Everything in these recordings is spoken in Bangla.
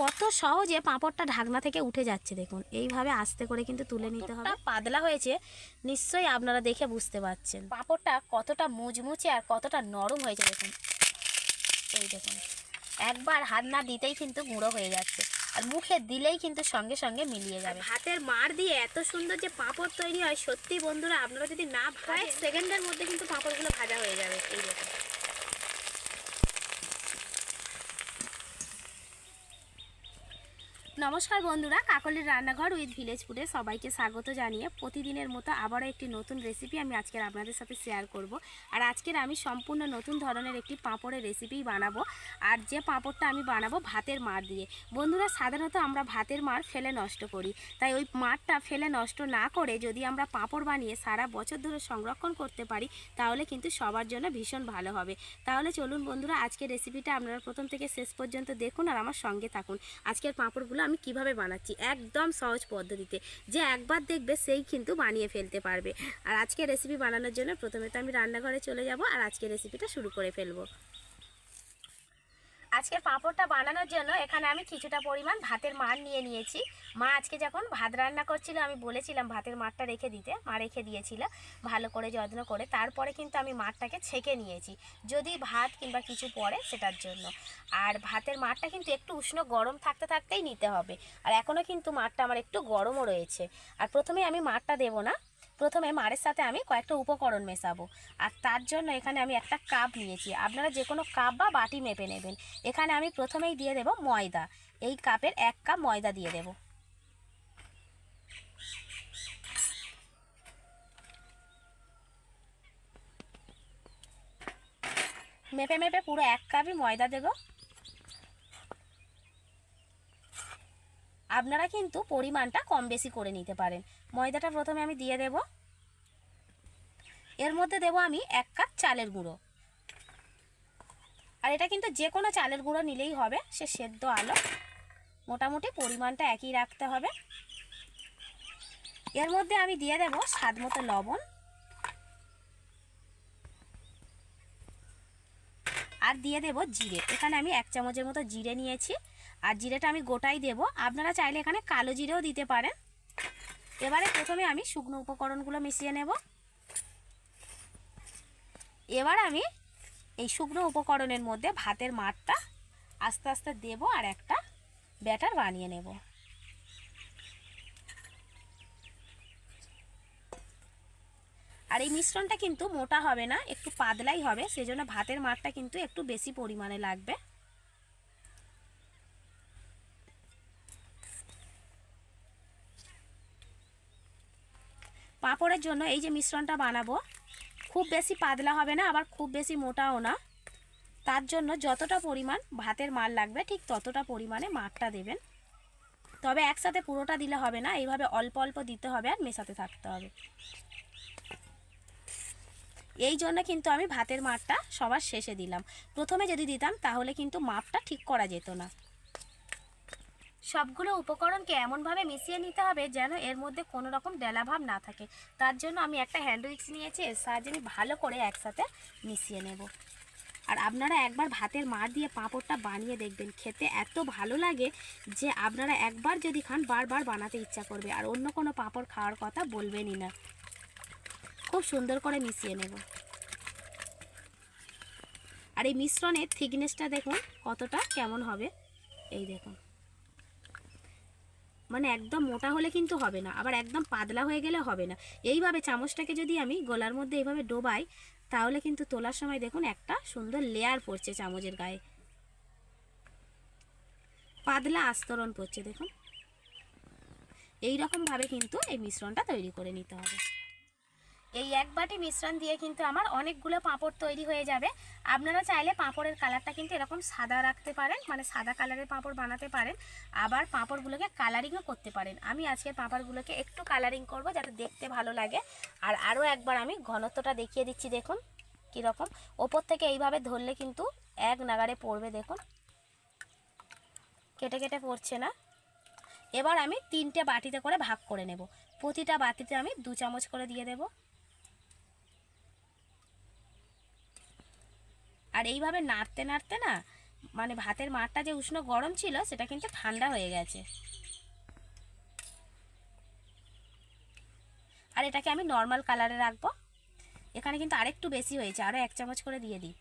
কত সহজে পাঁপড়টা ঢাকনা থেকে উঠে যাচ্ছে দেখুন। এইভাবে আস্তে করে কিন্তু তুলে নিতে হবে। পাতলা হয়েছে নিশ্চয়ই আপনারা দেখে বুঝতে পারছেন। পাঁপড়টা কতটা মুচমুচে আর কতটা নরম হয়েছে দেখুন। এই দেখুন একবার হাত না দিতেই কিন্তু গুঁড়ো হয়ে যাচ্ছে আর মুখে দিলেই কিন্তু সঙ্গে সঙ্গে মিলিয়ে যাবে। হাতের মার দিয়ে এত সুন্দর যে পাঁপড় তৈরি হয় সত্যি বন্ধুরা আপনারা যদি না কয়েক সেকেন্ডের মধ্যে কিন্তু পাঁপড়গুলো ভাজা হয়ে যাবে এই দেখুন। নমস্কার বন্ধুরা, কাকলির রান্নাঘর উইথ ভিলেজ ফুডে সবাইকে স্বাগত জানিয়ে প্রতিদিনের মতো আবারও একটি নতুন রেসিপি আমি আজকের আপনাদের সাথে শেয়ার করব। আর আজকের আমি সম্পূর্ণ নতুন ধরনের একটি পাঁপড়ের রেসিপি বানাবো। আর যে পাঁপড়টা আমি বানাবো ভাতের মার দিয়ে। বন্ধুরা, সাধারণত আমরা ভাতের মার ফেলে নষ্ট করি। তাই ওই মারটা ফেলে নষ্ট না করে যদি আমরা পাঁপড় বানিয়ে সারা বছর ধরে সংরক্ষণ করতে পারি, তাহলে কিন্তু সবার জন্য ভীষণ ভালো হবে। তাহলে চলুন বন্ধুরা, আজকের রেসিপিটা আপনারা প্রথম থেকে শেষ পর্যন্ত দেখুন আর আমার সঙ্গে থাকুন। আজকের পাঁপড়গুলো আমি কীভাবে বানাচ্ছি একদম সহজ পদ্ধতিতে। যে একবার দেখবে সেই কিন্তু বানিয়ে ফেলতে পারবে। আর আজকে রেসিপি বানানোর জন্য প্রথমে তো আমি রান্নাঘরে চলে যাব আর আজকে রেসিপিটা শুরু করে ফেলব। আজকের পাঁপড়টা বানানোর জন্য এখানে আমি কিছুটা পরিমাণ ভাতের মার নিয়ে নিয়েছি। মা আজকে যখন ভাত রান্না করছিল, আমি বলেছিলাম ভাতের মারটা রেখে দিতে। মা রেখে দিয়েছিল ভালো করে যত্ন করে। তারপরে কিন্তু আমি মারটাকে ছেঁকে নিয়েছি, যদি ভাত কিংবা কিছু পড়ে সেটার জন্য। আর ভাতের মারটা কিন্তু একটু উষ্ণ গরম থাকতে থাকতেই নিতে হবে। আর এখনও কিন্তু মারটা আমার একটু গরমও রয়েছে। আর প্রথমে আমি মারটা দেবো না। প্রথমে মারের সাথে আমি কয়েকটা উপকরণ মেশাবো। আর তার জন্য এখানে আমি একটা কাপ নিয়েছি। আপনারা যে কোনো কাপ বা বাটি মেপে নেবেন। এখানে আমি প্রথমেই দিয়ে দেব ময়দা। এই কাপের এক কাপ ময়দা দিয়ে দেব। মেপে মেপে পুরো এক কাপই ময়দা দেব। আপনারা কিন্তু পরিমাণটা কম বেশি করে নিতে পারেন। ময়দাটা প্রথমে আমি দিয়ে দেব। এর মধ্যে দেব আমি এক কাপ চালের গুঁড়ো। আর এটা কিন্তু যে কোনো চালের গুঁড়ো নিলেই হবে, সে সেদ্ধ আলো। মোটামুটি পরিমাণটা একই রাখতে হবে। এর মধ্যে আমি দিয়ে দেব স্বাদ মতো লবণ। আর দিয়ে দেব জিরে। এখানে আমি এক চামচের মতো জিরে নিয়েছি। আর জিরেটা আমি গোটাই দেব। আপনারা চাইলে এখানে কালো জিরেও দিতে পারেন। এবারে প্রথমে আমি শুকনো উপকরণগুলো মিশিয়ে নেব। এবার আমি এই শুকনো উপকরণের মধ্যে ভাতের মাঠটা আস্তে আস্তে দেব আর একটা ব্যাটার বানিয়ে নেব। আর এই মিশ্রণটা কিন্তু মোটা হবে না, একটু পাতলাই হবে, সেজন্য ভাতের মাঠটা কিন্তু একটু বেশি পরিমাণে লাগবে। পাঁপড়ের জন্য এই যে মিশ্রণটা বানাবো, খুব বেশি পাতলা হবে না, আবার খুব বেশি মোটাও না। তার জন্য যতটা পরিমাণ ভাতের মাল লাগবে, ঠিক ততটা পরিমাণে মারটা দেবেন। তবে একসাথে পুরোটা দিলে হবে না, এইভাবে অল্প অল্প দিতে হবে আর মেশাতে থাকতে হবে। এই জন্য কিন্তু আমি ভাতের মারটা সবার শেষে দিলাম। প্রথমে যদি দিতাম, তাহলে কিন্তু মাপটা ঠিক করা যেত না। সবগুলো উপকরণকে এমনভাবে মিশিয়ে নিতে হবে যেন এর মধ্যে কোনো রকম ডেলাভাব না থাকে। তার জন্য আমি একটা হ্যান্ড উইক্স নিয়েছি, এর সাহায্যে আমি ভালো করে একসাথে মিশিয়ে নেব। আর আপনারা একবার ভাতের মার দিয়ে পাঁপড়টা বানিয়ে দেখবেন, খেতে এত ভালো লাগে যে আপনারা একবার যদি খান, বারবার বানাতে ইচ্ছা করবে। আর অন্য কোনো পাঁপড় খাওয়ার কথা বলবেনই না। খুব সুন্দর করে মিশিয়ে নেব। আর এই মিশ্রণের থিকনেসটা দেখুন কতটা কেমন হবে। এই দেখুন। মানে একদম মোটা হলে কিন্তু হবে না, আবার একদম পাতলা হয়ে গেলে হবে না। এইভাবে চামচটাকে যদি আমি গলার মধ্যে এইভাবে ডোবাই, তাহলে কিন্তু তোলার সময় দেখুন একটা সুন্দর লেয়ার পড়ছে চামচের গায়ে। পাতলা আস্তরণ পড়ছে দেখুন। এই রকমভাবে কিন্তু এই মিশ্রণটা তৈরি করে নিতে হবে। এই এক বাটি মিশ্রণ দিয়ে কিন্তু আমার অনেকগুলো পাঁপড় তৈরি হয়ে যাবে। আপনারা চাইলে পাঁপড়ের কালারটা কিন্তু এরকম সাদা রাখতে পারেন মানে সাদা কালারের পাঁপড় বানাতে পারেন। আবার পাঁপড়গুলোকে কালারিংও করতে পারেন। আমি আজকের পাঁপড়গুলোকে একটু কালারিং করব যাতে দেখতে ভালো লাগে। আর আরও একবার আমি ঘনত্বটা দেখিয়ে দিচ্ছি, দেখুন কীরকম। ওপর থেকে এইভাবে ধরলে কিন্তু এক নাগারে পড়বে, দেখুন। কেটে কেটে পড়ছে না। এবার আমি তিনটে বাটিতে করে ভাগ করে নেব। প্রতিটা বাটিতে আমি দু চামচ করে দিয়ে দেবো। আর এইভাবে নাড়তে নাড়তে না মানে ভাতের মাঠটা যে উষ্ণ গরম ছিল, সেটা কিন্তু ঠান্ডা হয়ে গেছে। আর এটাকে আমি নর্মাল কালারে রাখব। এখানে কিন্তু আরেকটু বেশি হয়েছে আরও এক চামচ করে দিয়ে দিই।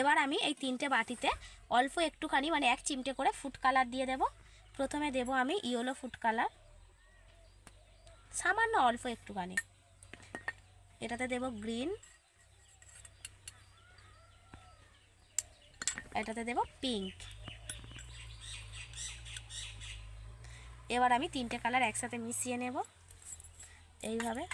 এবার আমি এই তিনটে বাটিতে অল্প একটুখানি মানে এক চিমটে করে ফুড কালার দিয়ে দেব। প্রথমে দেব আমি ইয়েলো ফুড কালার সামান্য অল্প একটুখানি। এটাতে দেব গ্রিন। এটাতে দেব পিঙ্ক। এবার আমি তিনটে কালার একসাথে মিশিয়ে নেব। এইভাবে।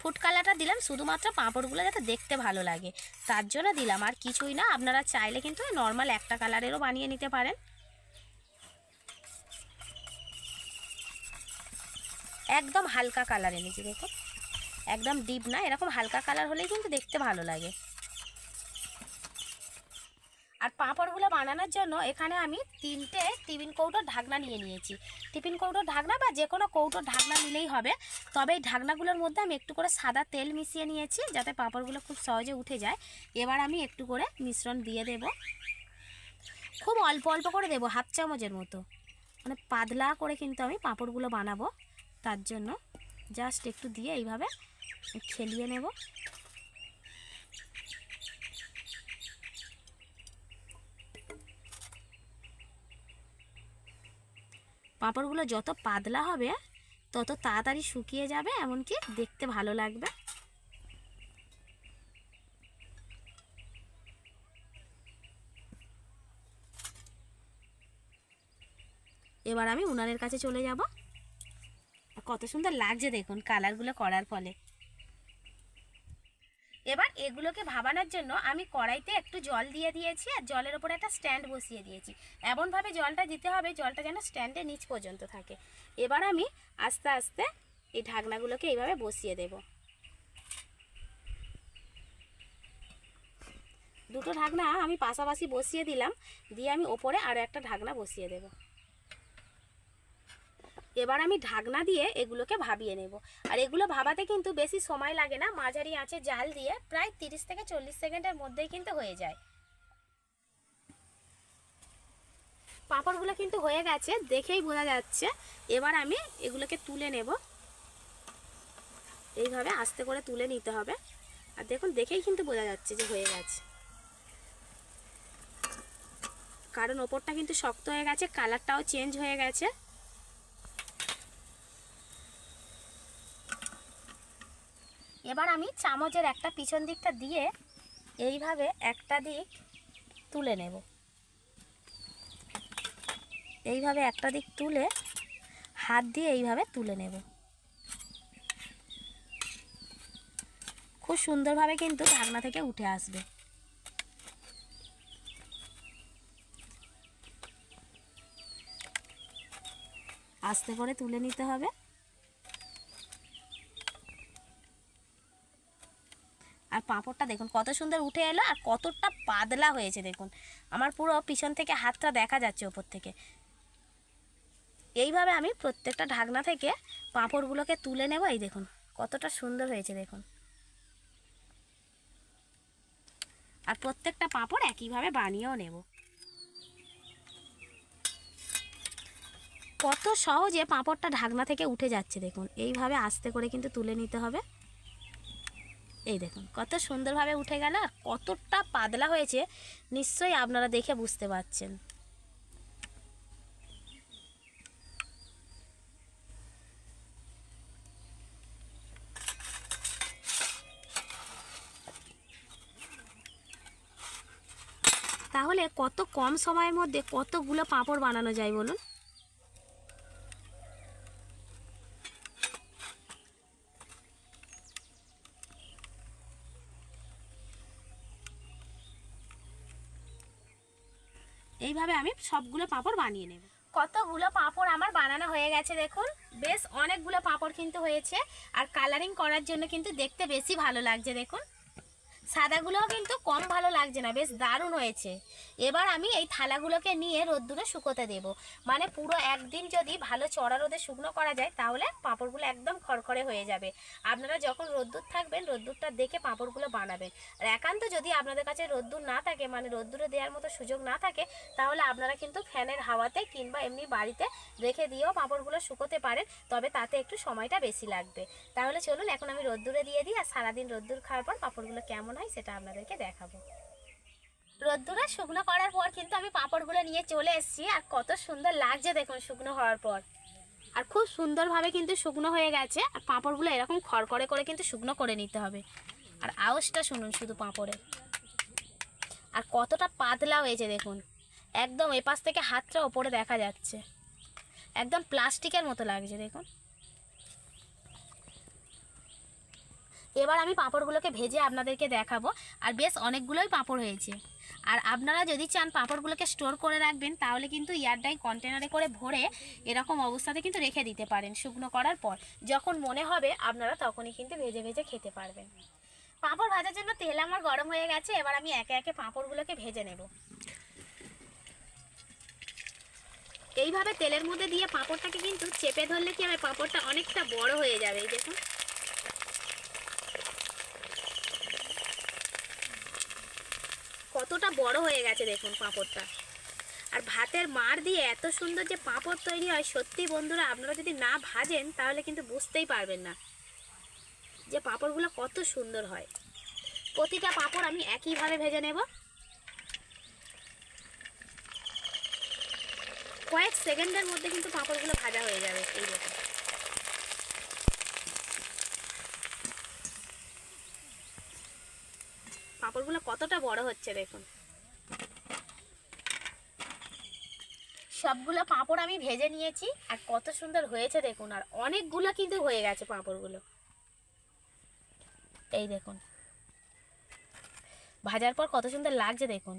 ফুড কালারটা দিলাম শুধুমাত্র পাঁপড়গুলো যাতে দেখতে ভালো লাগে। তার জন্য দিলাম। আর কিছুই না, আপনারা চাইলে কিন্তু নর্মাল একটা কালারেরও বানিয়ে নিতে পারেন। একদম হালকা কালার এনেছি, দেখুন। একদম ডিপ না, এরকম হালকা কালার হলেই কিন্তু দেখতে ভালো লাগে। আর পাঁপড়গুলো বানানোর জন্য এখানে আমি তিনটে টিফিন কৌটোর ঢাকনা নিয়ে নিয়েছি। টিফিন কৌটোর ঢাকনা বা যে কোনো কৌটোর ঢাকনা নিলেই হবে, তবে এই ঢাকনাগুলোর মধ্যে আমি একটু করে সাদা তেল মিশিয়ে নিয়েছি, যাতে পাঁপড়গুলো খুব সহজে উঠে যায়। এবার আমি একটু করে মিশ্রণ দিয়ে দেব। খুব অল্প অল্প করে দেবো, হাফ চামচের মতো। মানে পাতলা করে কিন্তু আমি পাঁপড়গুলো বানাবো। তার জন্য জাস্ট একটু দিয়ে এইভাবে খেলিয়ে নেব। পাঁপড়গুলো যত পাতলা হবে, তত তাড়াতাড়ি শুকিয়ে যাবে, এমনকি দেখতে ভালো লাগবে। এবার আমি উনানের কাছে চলে যাব। কত সুন্দর লাগছে দেখুন কালারগুলো করার ফলে। এবার এগুলোকে ভাবানোর জন্য আমি কড়াইতে একটু জল দিয়ে দিয়েছি আর জলের ওপরে একটা স্ট্যান্ড বসিয়ে দিয়েছি। এমনভাবে জলটা দিতে হবে, জলটা যেন স্ট্যান্ডের নিচ পর্যন্ত থাকে। এবার আমি আস্তে আস্তে এই ঢাকনাগুলোকে এইভাবে বসিয়ে দেব। দুটো ঢাকনা আমি পাশাপাশি বসিয়ে দিলাম, দিয়ে আমি ওপরে আরও একটা ঢাকনা বসিয়ে দেবো। এবার আমি ঢাকনা দিয়ে এগুলোকে ভাবিয়ে নেব। আর এগুলো ভাবাতে কিন্তু বেশি সময় লাগে না, মাঝারি আঁচে জাল দিয়ে প্রায় তিরিশ থেকে চল্লিশ সেকেন্ডের মধ্যেই কিন্তু হয়ে যায়। পাঁপড়গুলো কিন্তু হয়ে গেছে, দেখেই বোঝা যাচ্ছে। এবার আমি এগুলোকে তুলে নেব। এইভাবে আস্তে করে তুলে নিতে হবে। আর দেখুন, দেখেই কিন্তু বোঝা যাচ্ছে যে হয়ে গেছে। কারণ ওপরটা কিন্তু শক্ত হয়ে গেছে, কালারটাও চেঞ্জ হয়ে গেছে। এবার আমি চামচের একটা পিছন দিকটা দিয়ে এইভাবে একটা দিক তুলে নেব। এইভাবে একটা দিক তুলে হাত দিয়ে এইভাবে তুলে নেব। খুব সুন্দরভাবে কিন্তু ঢাকনা থেকে উঠে আসবে। আস্তে করে তুলে নিতে হবে। পাঁপড়টা দেখুন, কত সুন্দর উঠে এলো আর কতটা পাতলা হয়েছে দেখুন। আমার পুরো পিছন থেকে হাতটা দেখা যাচ্ছে ওপর থেকে। এইভাবে আমি প্রত্যেকটা ঢাকনা থেকে পাঁপড়গুলোকে তুলে নেব, এই দেখুন, কতটা সুন্দর হয়েছে দেখুন। আর প্রত্যেকটা পাঁপড় একইভাবে বানিয়েও নেব। কত সহজে পাঁপড়টা ঢাকনা থেকে উঠে যাচ্ছে দেখুন। এইভাবে আস্তে করে কিন্তু তুলে নিতে হবে। এই দেখুন, কত সুন্দরভাবে উঠে গেল আর কতটা পাতলা হয়েছে, নিশ্চয়ই আপনারা দেখে বুঝতে পারছেন। তাহলে কত কম সময়ের মধ্যে কতগুলো পাঁপড় বানানো যায় বলুন? এইভাবে আমি সবগুলো পাঁপড় বানিয়ে নেব। কতগুলো পাঁপড় আমার বানানো হয়ে গেছে দেখুন। বেশ অনেকগুলো পাঁপড় কিন্তু হয়েছে। আর কালারিং করার জন্য কিন্তু দেখতে বেশি ভালো লাগছে দেখুন। সাদাগুলোও কিন্তু কম ভালো লাগছে না, বেশ দারুণ হয়েছে। এবার আমি এই থালাগুলোকে নিয়ে রোদ্দুরে শুকোতে দেব। মানে পুরো একদিন যদি ভালো চড়া রোদে শুকনো করা যায়, তাহলে পাঁপড়গুলো একদম খড়খড়ে হয়ে যাবে। আপনারা যখন রোদ্দুর থাকবেন, রোদ্দুরটা দেখে পাঁপড়গুলো বানাবেন। আর একান্ত যদি আপনাদের কাছে রোদ্দুর না থাকে মানে রোদ্দুরে দেওয়ার মতো সুযোগ না থাকে, তাহলে আপনারা কিন্তু ফ্যানের হাওয়াতে কিংবা এমনি বাড়িতে রেখে দিয়েও পাঁপড়গুলো শুকোতে পারেন, তবে তাতে একটু সময়টা বেশি লাগবে। তাহলে চলুন, এখন আমি রোদ্দুরে দিয়ে দিই, আর সারাদিন রোদ্দুর খাওয়ার পর পাঁপড়গুলো কেমন হয় সেটা আপনাদেরকে দেখাবো। রোদ্দুরে শুকনো করার পর কিন্তু আমি পাঁপড়গুলো নিয়ে চলে এসেছি আর কত সুন্দর লাগছে দেখুন শুকনো হওয়ার পর। আর খুব সুন্দরভাবে কিন্তু শুকনো হয়ে গেছে আর পাঁপড়গুলো এরকম খড়খড়ে করে কিন্তু শুকনো করে নিতে হবে। আর আওয়াজটা শুনুন শুধু পাঁপড়ে আর কতটা পাতলা হয়েছে দেখুন। একদম এপাশ থেকে হাতটা ওপরে দেখা যাচ্ছে। একদম প্লাস্টিকের মতো লাগছে দেখুন। এবার আমি পাঁপড়গুলোকে ভেজে আপনাদেরকে দেখাবো। আর বেশ অনেকগুলোই পাঁপড় হয়েছে। আর আপনারা যদি চান পাঁপড়গুলোকে স্টোর করে রাখবেন, তাহলে কিন্তু এয়ারটাই কন্টেনারে করে ভরে এরকম অবস্থাতে কিন্তু রেখে দিতে পারেন শুকনো করার পর। যখন মনে হবে, আপনারা তখনই কিন্তু ভেজে ভেজে খেতে পারবেন। পাঁপড় ভাজার জন্য তেল আমার গরম হয়ে গেছে, এবার আমি একে একে পাঁপড়গুলোকে ভেজে নেব। এইভাবে তেলের মধ্যে দিয়ে পাঁপড়টাকে কিন্তু চেপে ধরলে কি হবে পাঁপড়টা অনেকটা বড় হয়ে যাবে দেখুন। কতটা বড় হয়ে গেছে দেখুন পাঁপড়টা। আর ভাতের মার দিয়ে এত সুন্দর যে পাঁপড় তৈরি হয়, সত্যি বন্ধুরা আপনারা যদি না ভাজেন, তাহলে কিন্তু বুঝতেই পারবেন না যে পাঁপড়গুলো কত সুন্দর হয়। প্রতিটা পাঁপড় আমি একইভাবে ভেজে নেব। কয়েক সেকেন্ডের মধ্যে কিন্তু পাঁপড়গুলো ভাজা হয়ে যাবে এই দেখুন। পাঁপড়গুলো কতটা বড় হচ্ছে দেখুন। সবগুলো পাঁপড় আমি ভেজে নিয়েছি, আর কত সুন্দর হয়েছে দেখুন, আর অনেকগুলো কিন্তু হয়ে গেছে পাঁপড়গুলো। এই দেখুন। ভাজার পর কত সুন্দর লাগছে দেখুন।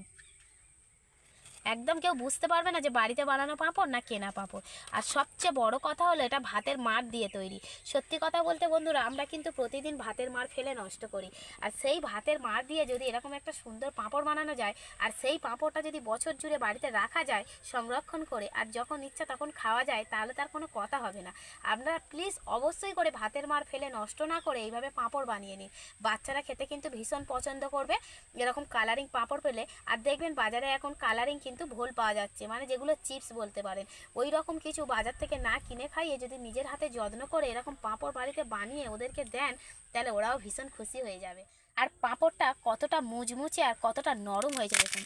একদম কেউ বুঝতে পারবে না যে বাড়িতে বানানো পাঁপড় না কেনা পাঁপড়। আর সবচেয়ে বড় কথা হলো এটা ভাতের মার দিয়ে তৈরি। সত্যি কথা বলতে বন্ধুরা, আমরা কিন্তু প্রতিদিন ভাতের মার ফেলে নষ্ট করি। আর সেই ভাতের মার দিয়ে যদি এরকম একটা সুন্দর পাঁপড় বানানো যায়, আর সেই পাঁপড়টা যদি বছর জুড়ে বাড়িতে রাখা যায়, সংরক্ষণ করে, আর যখন ইচ্ছা তখন খাওয়া যায়, তাহলে তার কোনো কথা হবে না। আপনারা প্লিজ অবশ্যই করে ভাতের মার ফেলে নষ্ট না করে এইভাবে পাঁপড় বানিয়ে নিন বাচ্চারা খেতে কিন্তু ভীষণ পছন্দ করবে। এরকম কালারিং পাঁপড় পেলে, আর দেখবেন বাজারে এখন কালারিং কিন্তু ভোল পাওয়া যাচ্ছে। মানে যেগুলো চিপস বলতে পারেন। ওই রকম কিছু বাজার থেকে না কিনে খাইয়ে যদি নিজের হাতে যত্ন করে এরকম পাঁপড় বাড়িতে বানিয়ে ওদেরকে দেন, তাহলে ওরাও ভীষণ খুশি হয়ে যাবে। আর পাঁপড়টা কতটা মুচমুচে আর কতটা নরম হয়েছে দেখুন।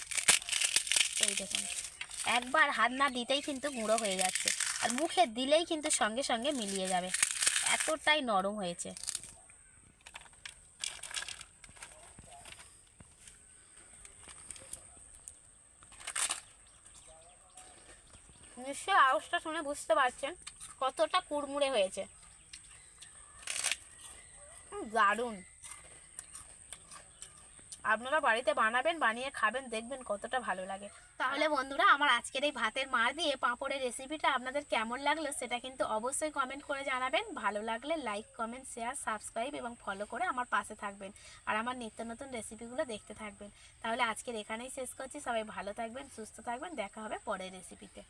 এই দেখুন। একবার হাত না দিতেই কিন্তু গুঁড়ো হয়ে যাচ্ছে। আর মুখে দিলেই কিন্তু সঙ্গে সঙ্গে মিলিয়ে যাবে। এতটাই নরম হয়েছে। নিশ্চয়ই আওয়াজটা শুনে বুঝতে পারছেন কতটা কুড়মুড়ে হয়েছে। দারুণ। আপনারা বাড়িতে বানাবেন, বানিয়ে খাবেন, দেখবেন কতটা ভালো লাগে। তাহলে বন্ধুরা, আমার আজকের এই ভাতের মার দিয়ে পাঁপড়ের রেসিপিটা আপনাদের কেমন লাগল সেটা কিন্তু অবশ্যই কমেন্ট করে জানাবেন। ভালো লাগলে লাইক কমেন্ট শেয়ার সাবস্ক্রাইব এবং ফলো করে আমার পাশে থাকবেন আর আমার নিত্য নতুন রেসিপিগুলো দেখতে থাকবেন। তাহলে আজকের এখানেই শেষ করছি। সবাই ভালো থাকবেন, সুস্থ থাকবেন। দেখা হবে পরের রেসিপিতে